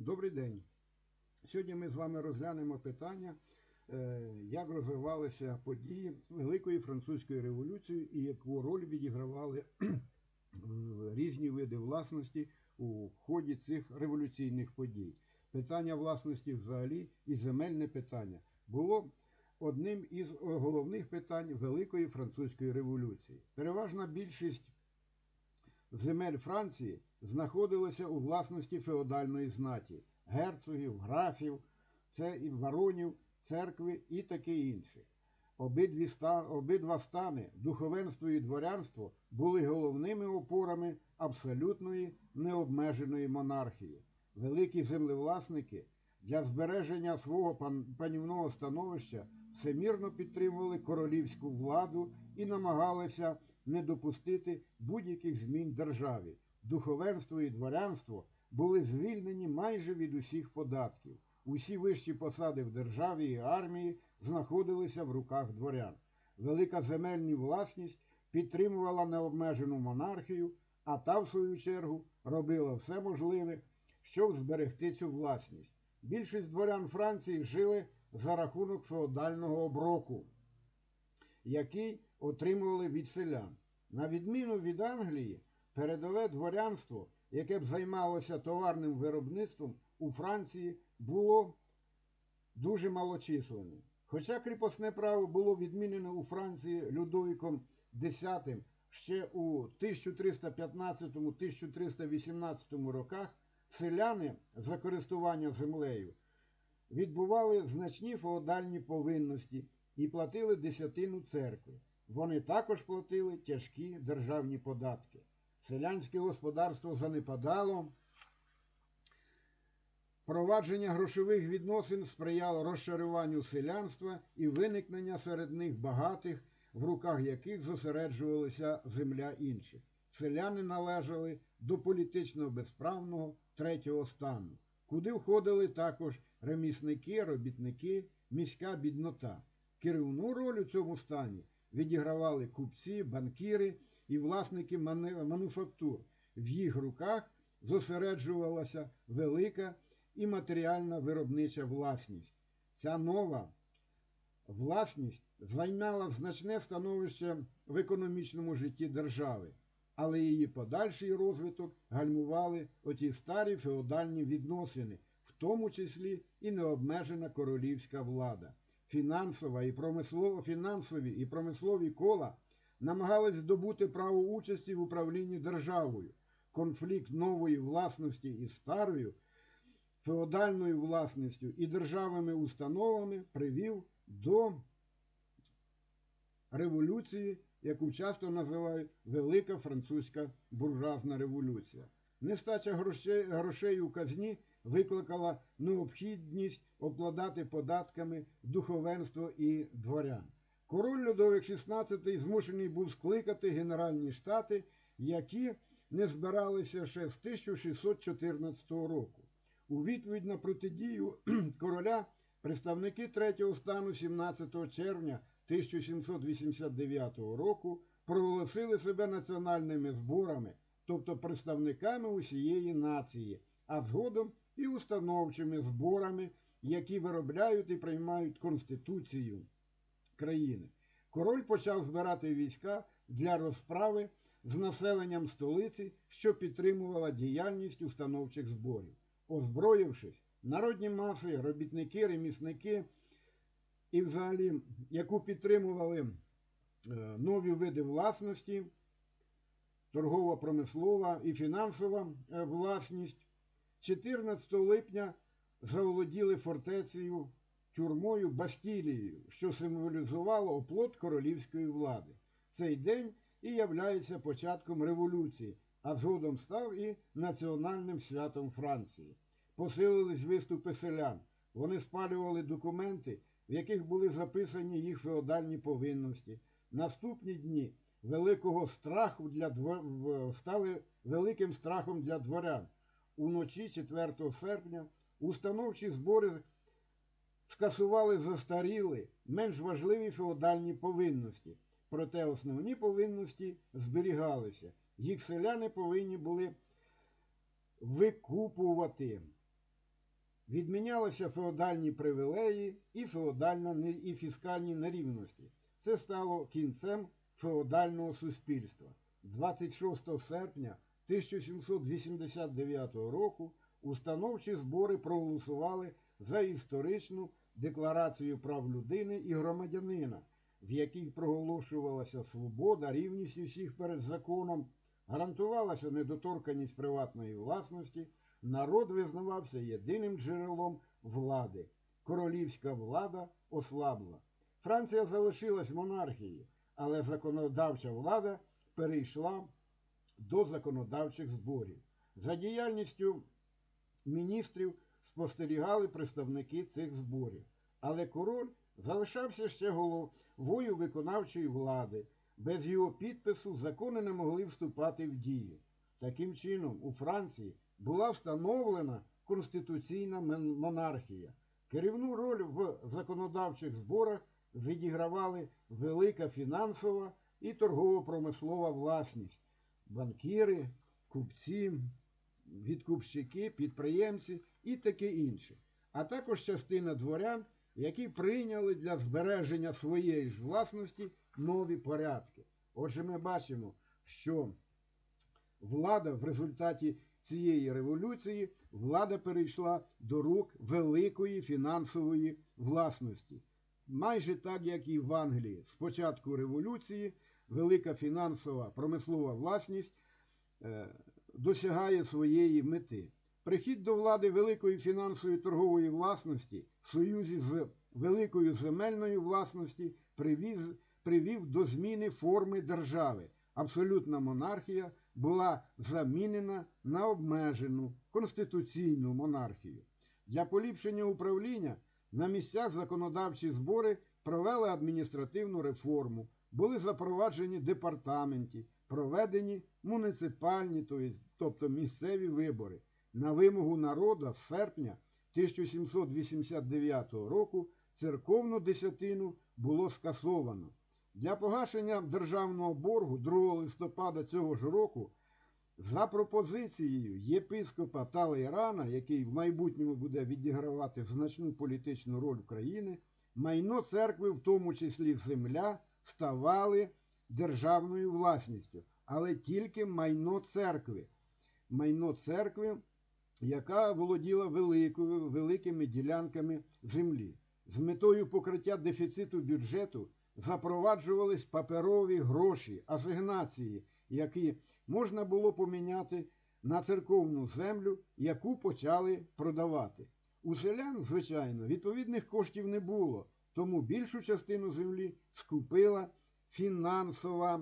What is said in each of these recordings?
Добрий день. Сьогодні ми з вами розглянемо питання, е, як розвивалися події Великої Французької революції і яку роль відігравали різні види власності у ході цих революційних подій. Питання власності взагалі і земельне питання було одним із головних питань Великої Французької революції. Переважна більшість земель Франції знаходилися у власності феодальної знаті герцогів, графів, це і баронів, церкви і таке інше. Обидві обидва стани, духовенство і дворянство, були головними опорами абсолютної необмеженої монархії. Великі землевласники для збереження свого пан- панівного становища всемірно підтримували королівську владу і намагалися не допустити будь-яких змін державі. Духовенство і дворянство були звільнені майже від усіх податків. Усі вищі посади в державі і армії знаходилися в руках дворян. Велика земельна власність підтримувала необмежену монархію, а та, в свою чергу, робила все можливе, щоб зберегти цю власність. Більшість дворян Франції жили за рахунок феодального оброку, який отримували від селян. На відміну від Англії, передове дворянство, яке б займалося товарним виробництвом у Франції, було дуже малочисленним. Хоча кріпосне право було відмінено у Франції Людовіком X ще у 1315-1318 роках, селяни за користування землею відбували значні феодальні повинності і платили десятину церкви. Вони також платили тяжкі державні податки. Селянське господарство занепадало. Провадження грошових відносин сприяло розшаруванню селянства і виникнення серед них багатих, в руках яких зосереджувалася земля інших. Селяни належали до політично безправного третього стану, куди входили також ремісники, робітники, міська біднота. Керівну роль у цьому стані відігравали купці, банкіри і власники мануфактур. В їх руках зосереджувалася велика і матеріальна виробнича власність. Ця нова власність займала значне становище в економічному житті держави, але її подальший розвиток гальмували оті старі феодальні відносини, в тому числі і необмежена королівська влада. Фінансова і промислово, фінансові і промислові кола намагались здобути право участі в управлінні державою. Конфлікт нової власності із старою феодальною власністю і державними установами привів до революції, яку часто називають Велика Французька буржуазна революція. Нестача грошей, грошей у казні викликала необхідність обкладати податками духовенство і дворян. Король Людовик XVI змушений був скликати Генеральні штати, які не збиралися ще з 1614 року. У відповідь на протидію короля представники третього стану 17 червня 1789 року проголосили себе національними зборами, тобто представниками усієї нації, а згодом і установчими зборами, які виробляють і приймають Конституцію країни. Король почав збирати війська для розправи з населенням столиці, що підтримувала діяльність установчих зборів. Озброївшись, народні маси, робітники, ремісники і взагалі, яку підтримували е, нові види власності, торгова, промислова і фінансова е, власність, 14 липня заволоділи фортецею тюрмою Бастілією, що символізувало оплот королівської влади. Цей день і являється початком революції, а згодом став і національним святом Франції. Посилились виступи селян. Вони спалювали документи, в яких були записані їх феодальні повинності. Наступні дні великого страху для дво... стали великим страхом для дворян. Уночі 4 серпня установчі збори скасували застаріли, менш важливі феодальні повинності. Проте основні повинності зберігалися. Їх селяни повинні були викупувати. Відмінялися феодальні привілеї і феодальна і фіскальні нерівності. Це стало кінцем феодального суспільства. 26 серпня 1789 року установчі збори проголосували за історичну декларацію прав людини і громадянина, в якій проголошувалася свобода, рівність усіх перед законом, гарантувалася недоторканність приватної власності, народ визнавався єдиним джерелом влади. Королівська влада ослабла. Франція залишилась монархією, але законодавча влада перейшла до законодавчих зборів. За діяльністю міністрів спостерігали представники цих зборів. Але король залишався ще головою виконавчої влади. Без його підпису закони не могли вступати в дію. Таким чином, у Франції була встановлена конституційна монархія. Керівну роль в законодавчих зборах відігравали велика фінансова і торгово-промислова власність, банкіри, купці, відкупщики, підприємці і таке інше, а також частина дворян, які прийняли для збереження своєї ж власності нові порядки. Отже, ми бачимо, що влада в результаті цієї революції влада перейшла до рук великої фінансової власності. Майже так, як і в Англії. Спочатку революції велика фінансова промислова власність е, досягає своєї мети. Прихід до влади великої фінансової торгової власності в союзі з великою земельною власності привіз, привів до зміни форми держави. Абсолютна монархія була замінена на обмежену конституційну монархію. Для поліпшення управління на місцях законодавчі збори провели адміністративну реформу, були запроваджені департаменті, проведені муніципальні, тобто місцеві вибори. На вимогу народу з серпня 1789 року церковну десятину було скасовано. Для погашення державного боргу 2 листопада цього ж року за пропозицією єпископа Талейрана, який в майбутньому буде відігравати значну політичну роль країни, майно церкви, в тому числі земля, ставали державною власністю, але тільки майно церкви. Майно церкви, яка володіла великою, великими ділянками землі. З метою покриття дефіциту бюджету запроваджувались паперові гроші, асигнації, які можна було поміняти на церковну землю, яку почали продавати. У селян, звичайно, відповідних коштів не було, тому більшу частину землі скупила фінансова,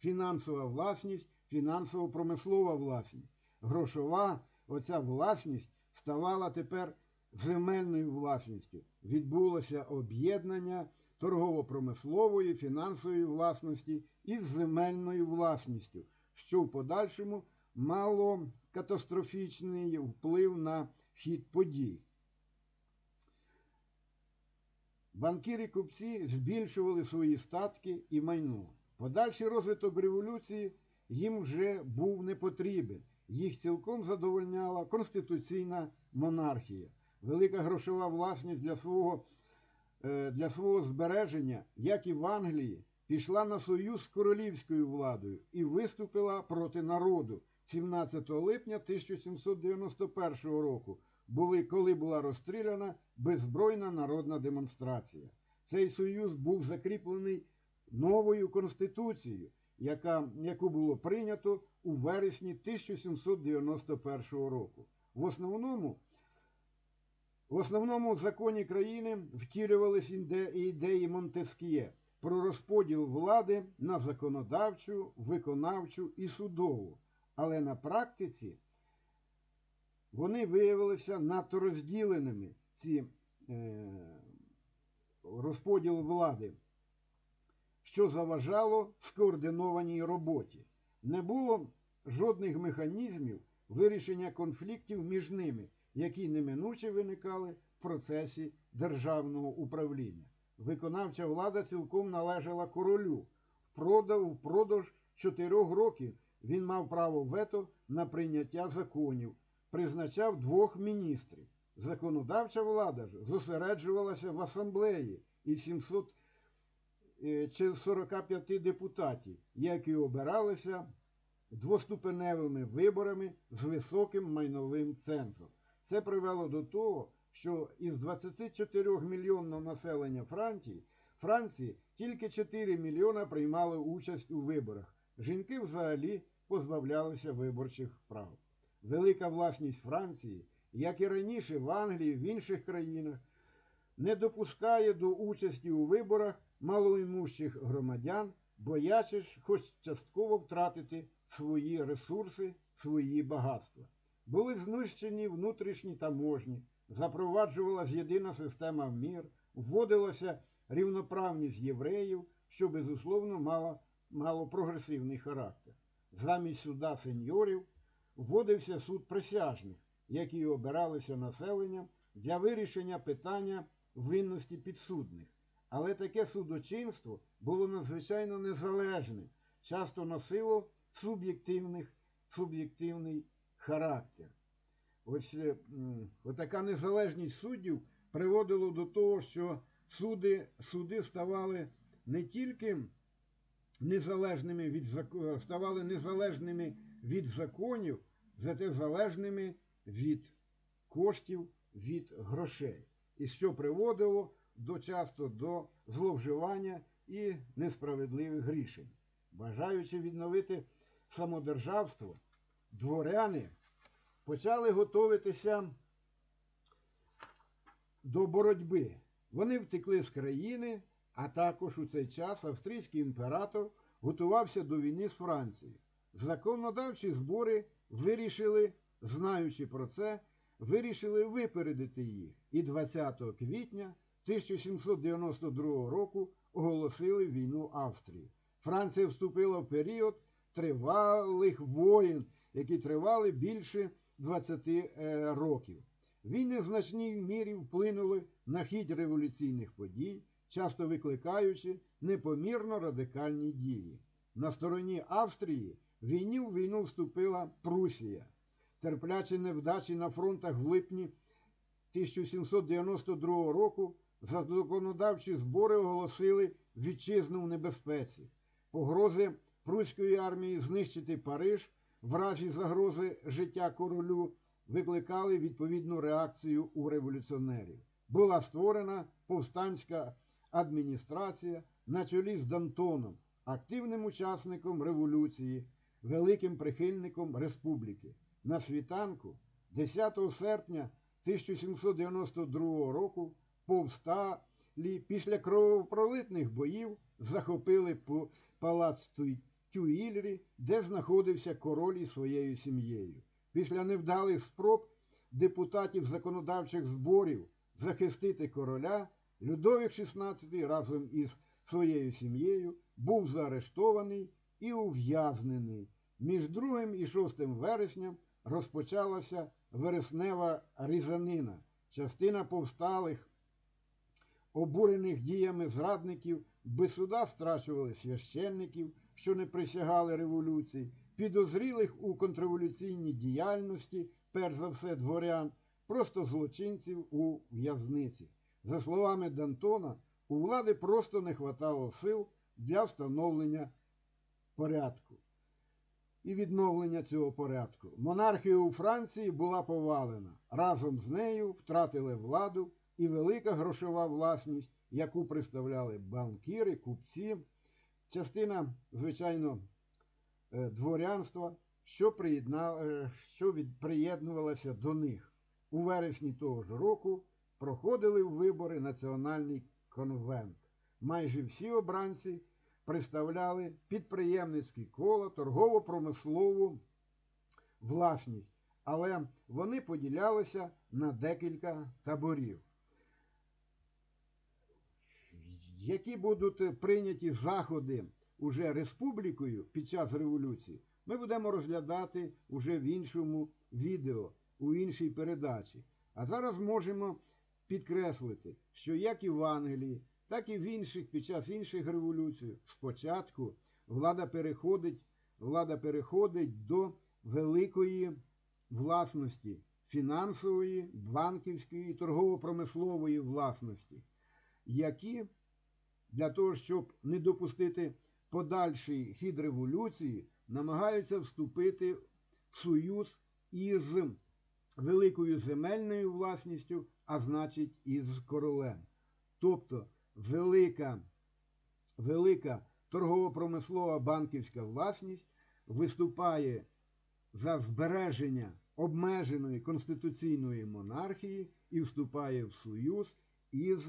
фінансова власність, фінансово-промислова власність. Грошова оця власність ставала тепер земельною власністю. Відбулося об'єднання торгово-промислової, фінансової власності із земельною власністю, що в подальшому мало катастрофічний вплив на хід подій. Банкіри купці збільшували свої статки і майно. Подальший розвиток революції їм вже був не потрібен. Їх цілком задовольняла конституційна монархія. Велика грошова власність для свого, е, для свого збереження, як і в Англії, пішла на союз з королівською владою і виступила проти народу 17 липня 1791 року, коли була розстріляна беззбройна народна демонстрація. Цей союз був закріплений новою конституцією, яка, яку було прийнято у вересні 1791 року. В основному в основному законі країни втілювались ідеї Монтеск'є про розподіл влади на законодавчу, виконавчу і судову. Але на практиці вони виявилися надто розділеними, ці е, розподіл влади, що заважало скоординованій роботі. Не було жодних механізмів вирішення конфліктів між ними які неминуче виникали в процесі державного управління. Виконавча влада цілком належала королю. Впродовж чотирьох років він мав право вето на прийняття законів, призначав двох міністрів. Законодавча влада ж зосереджувалася в асамблеї і 700 е, чи 45 депутатів, які обиралися двоступеневими виборами з високим майновим цензом. Це привело до того, що із 24 мільйонного населення Франції, Франції тільки 4 мільйона приймали участь у виборах. Жінки взагалі позбавлялися виборчих прав. Велика власність Франції, як і раніше в Англії, в інших країнах, не допускає до участі у виборах малоімущих громадян, боячись хоч частково втратити свої ресурси, свої багатства. Були знищені внутрішні таможні, запроваджувалась єдина система в мір, вводилася рівноправність євреїв, що безусловно мало, мало прогресивний характер. Замість суда сеньорів вводився суд присяжних, які обиралися населенням для вирішення питання винності підсудних. Але таке судочинство було надзвичайно незалежним, часто носило суб'єктивний характер. Ось е, м, отака незалежність суддів приводила до того, що суди, суди ставали не тільки незалежними від зак- ставали незалежними від законів, зате залежними від коштів, від грошей. І що приводило до часто до зловживання і несправедливих рішень. Бажаючи відновити самодержавство, дворяни почали готуватися до боротьби. Вони втекли з країни, а також у цей час австрійський імператор готувався до війни з Францією. Законодавчі збори вирішили, знаючи про це, вирішили випередити їх. І 20 квітня 1792 року оголосили війну Австрії. Франція вступила в період тривалих воєн, які тривали більше 20 е, років. Війни в значній мірі вплинули на хід революційних подій, часто викликаючи непомірно радикальні дії. На стороні Австрії війні в війну вступила Прусія. Терплячи невдачі на фронтах в липні 1792 року, законодавчі збори оголосили вітчизну в небезпеці. Погрози пруської армії знищити Париж в разі загрози життя королю викликали відповідну реакцію у революціонерів. Була створена повстанська адміністрація на чолі з Дантоном, активним учасником революції, великим прихильником республіки. На світанку 10 серпня 1792 року повсталі після кровопролитних боїв захопили палац Туй- Тюїльрі, де знаходився король із своєю сім'єю. Після невдалих спроб депутатів законодавчих зборів захистити короля, Людовік XVI разом із своєю сім'єю був заарештований і ув'язнений. Між 2 і 6 вересням розпочалася вереснева різанина. Частина повсталих, обурених діями зрадників, без суда страчували священників, що не присягали революції, підозрілих у контрреволюційній діяльності, перш за все дворян, просто злочинців у в'язниці. За словами Дантона, у влади просто не хватало сил для встановлення порядку і відновлення цього порядку. Монархія у Франції була повалена. Разом з нею втратили владу і велика грошова власність, яку представляли банкіри, купці, частина, звичайно, е, дворянства, що, приєдна... е, що від... приєднувалася до них. У вересні того ж року проходили вибори Національний конвент. Майже всі обранці представляли підприємницькі кола, торгово-промислову власність, але вони поділялися на декілька таборів. Які будуть прийняті заходи уже республікою під час революції, ми будемо розглядати уже в іншому відео, у іншій передачі. А зараз можемо підкреслити, що як і в Англії, так і в інших під час інших революцій спочатку влада переходить, влада переходить до великої власності фінансової, банківської торгово-промислової власності, які для того, щоб не допустити подальший хід революції, намагаються вступити в союз із великою земельною власністю, а значить із королем. Тобто велика, велика торгово-промислова банківська власність виступає за збереження обмеженої конституційної монархії і вступає в союз із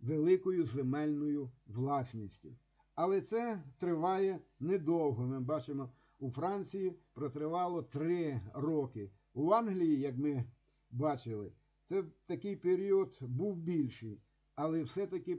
великою земельною власністю. Але це триває недовго. Ми бачимо, у Франції протривало три роки. У Англії, як ми бачили, це такий період був більший, але все-таки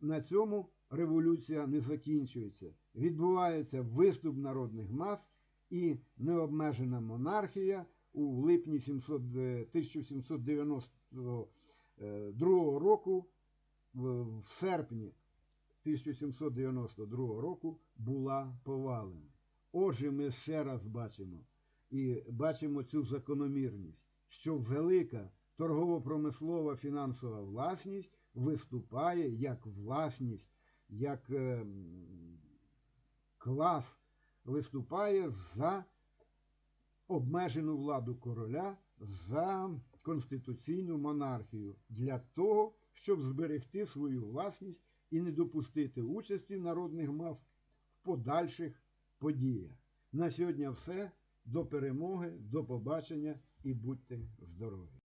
на цьому революція не закінчується. Відбувається виступ народних мас і необмежена монархія у липні 700, е, 1792 е, року, в в серпні 1792 року була повалена. Отже, ми ще раз бачимо і бачимо цю закономірність, що велика торгово-промислова фінансова власність виступає як власність, як е, клас виступає за обмежену владу короля, за конституційну монархію для того, щоб зберегти свою власність і не допустити участі народних мас в подальших подіях. На сьогодні все. До перемоги, до побачення і будьте здорові!